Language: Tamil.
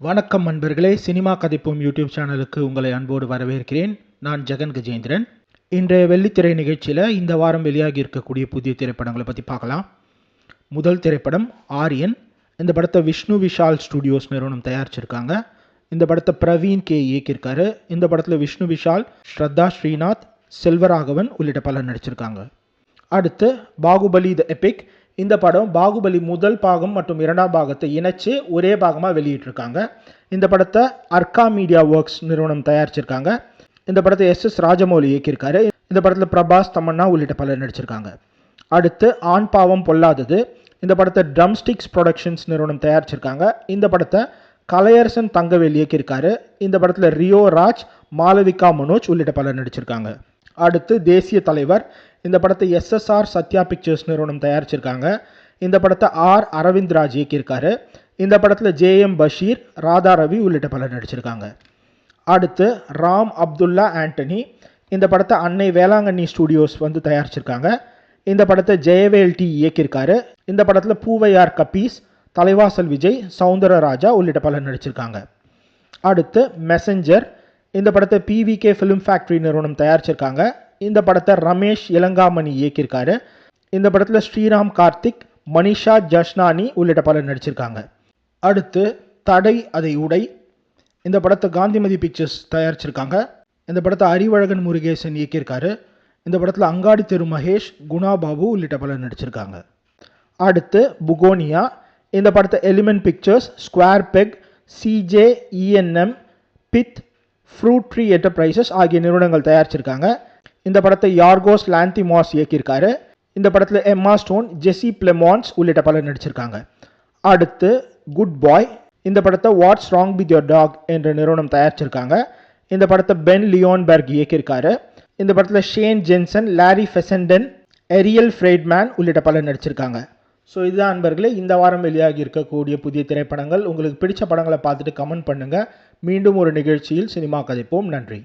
வணக்கம் நண்பர்களே சினிமா கதைப்போம் யூடியூப் சேனலுக்கு உங்களை அன்போடு வரவேற்கிறேன். நான் ஜெகன் கஜேந்திரன். இன்றைய வெள்ளித்திரை நிகழ்ச்சியில் இந்த வாரம் வெளியாகி இருக்கக்கூடிய புதிய திரைப்படங்களை பற்றி பார்க்கலாம். முதல் திரைப்படம் ஆரியன். இந்த படத்தை விஷ்ணு விஷால் ஸ்டுடியோஸ் நிறுவனம் தயாரிச்சிருக்காங்க. இந்த படத்தை பிரவீன் கே இயக்கியிருக்காரு. இந்த படத்தில் விஷ்ணு விஷால் ஸ்ரத்தா ஸ்ரீநாத் செல்வராகவன் உள்ளிட்ட பலர் நடிச்சிருக்காங்க. அடுத்து பாகுபலி த எபிக் இந்த படம் பாகுபலி முதல் பாகம் மற்றும் இரண்டாம் பாகத்தை இணைச்சு ஒரே பாகமாக வெளியிட்டிருக்காங்க. இந்த படத்தை அர்க்கா மீடியா ஒர்க்ஸ் நிறுவனம் தயாரிச்சிருக்காங்க. இந்த படத்தை எஸ் எஸ் ராஜமௌலி இயக்கியிருக்காரு. இந்த படத்தில் பிரபாஸ் தமன்னா உள்ளிட்ட பலர் நடிச்சிருக்காங்க. அடுத்து ஆண் பாவம் பொல்லாதது. இந்த படத்தை ட்ரம்ஸ்டிக்ஸ் ப்ரொடக்ஷன்ஸ் நிறுவனம் தயாரிச்சிருக்காங்க. இந்த படத்தை கலையரசன் தங்கவேல் இயக்கியிருக்காரு. இந்த படத்தில் ரியோ ராஜ் மாளவிகா மனோஜ் உள்ளிட்ட பலர் நடிச்சிருக்காங்க. அடுத்து தேசிய தலைவர். இந்த படத்தை எஸ்எஸ்ஆர் சத்யா பிக்சர்ஸ் நிறுவனம் தயாரிச்சிருக்காங்க. இந்த படத்தை ஆர் அரவிந்த் ராஜ் இயக்கியிருக்காரு. இந்த படத்தில் ஜேஎம் பஷீர் ராதா ரவி உள்ளிட்ட பலர் நடிச்சிருக்காங்க. அடுத்து ராம் அப்துல்லா ஆண்டனி. இந்த படத்தை அன்னை வேளாங்கண்ணி ஸ்டூடியோஸ் வந்து தயாரிச்சிருக்காங்க. இந்த படத்தை ஜெயவேல் டி இயக்கியிருக்காரு. இந்த படத்தில் பூவையார் கபீஸ் தலைவாசல் விஜய் சவுந்தரராஜா உள்ளிட்ட பலர் நடிச்சிருக்காங்க. அடுத்து மெசஞ்சர் இந்த படத்தை பிவிகே ஃபிலிம் ஃபேக்ட்ரி நிறுவனம் தயாரிச்சிருக்காங்க. இந்த படத்தை ரமேஷ் இளங்காமணி இயக்கியிருக்காரு. இந்த படத்தில் ஸ்ரீராம் கார்த்திக் மனிஷா ஜஷ்னானி உள்ளிட்ட பலர் நடிச்சிருக்காங்க. அடுத்து தடை அதை உடை. இந்த படத்தை காந்திமதி பிக்சர்ஸ் தயாரிச்சிருக்காங்க. இந்த படத்தை அறிவழகன் முருகேசன் இயக்கியிருக்காரு. இந்த படத்தில் அங்காடி தெரு மகேஷ் குணா பாபு உள்ளிட்ட பலர் நடிச்சிருக்காங்க. அடுத்து புகோனியா. இந்த படத்தை element pictures square peg CJ ENM pith fruit tree enterprises ஆகிய நிறுவனங்கள் தயாரிச்சிருக்காங்க. இந்த படத்தை யார்கோஸ் லாந்திமாஸ் இயக்கியிருக்காரு. இந்த படத்தில் எம்மா ஸ்டோன் ஜெஸி பிளெமான்ஸ் உள்ளிட்ட பலர் நடிச்சிருக்காங்க. அடுத்து குட் பாய் இந்த படத்தை What's Wrong With Your Dog என்ற நிறுவனம் தயாரிச்சிருக்காங்க. இந்த படத்தை பென் லியோன்பெர்க் இயக்கியிருக்காரு. இந்த படத்தில் Shane Jensen Larry Fessenden Arielle Friedman உள்ளிட்ட பலர் நடிச்சிருக்காங்க. ஸோ இதுதான் அன்பர்களே இந்த வாரம் வெளியாகி இருக்கக்கூடிய புதிய திரைப்படங்கள். உங்களுக்கு பிடிச்ச படங்களை பார்த்துட்டு கமெண்ட் பண்ணுங்கள் மீண்டும் ஒரு நிகழ்ச்சியில் சினிமா கதைப்போம். நன்றி.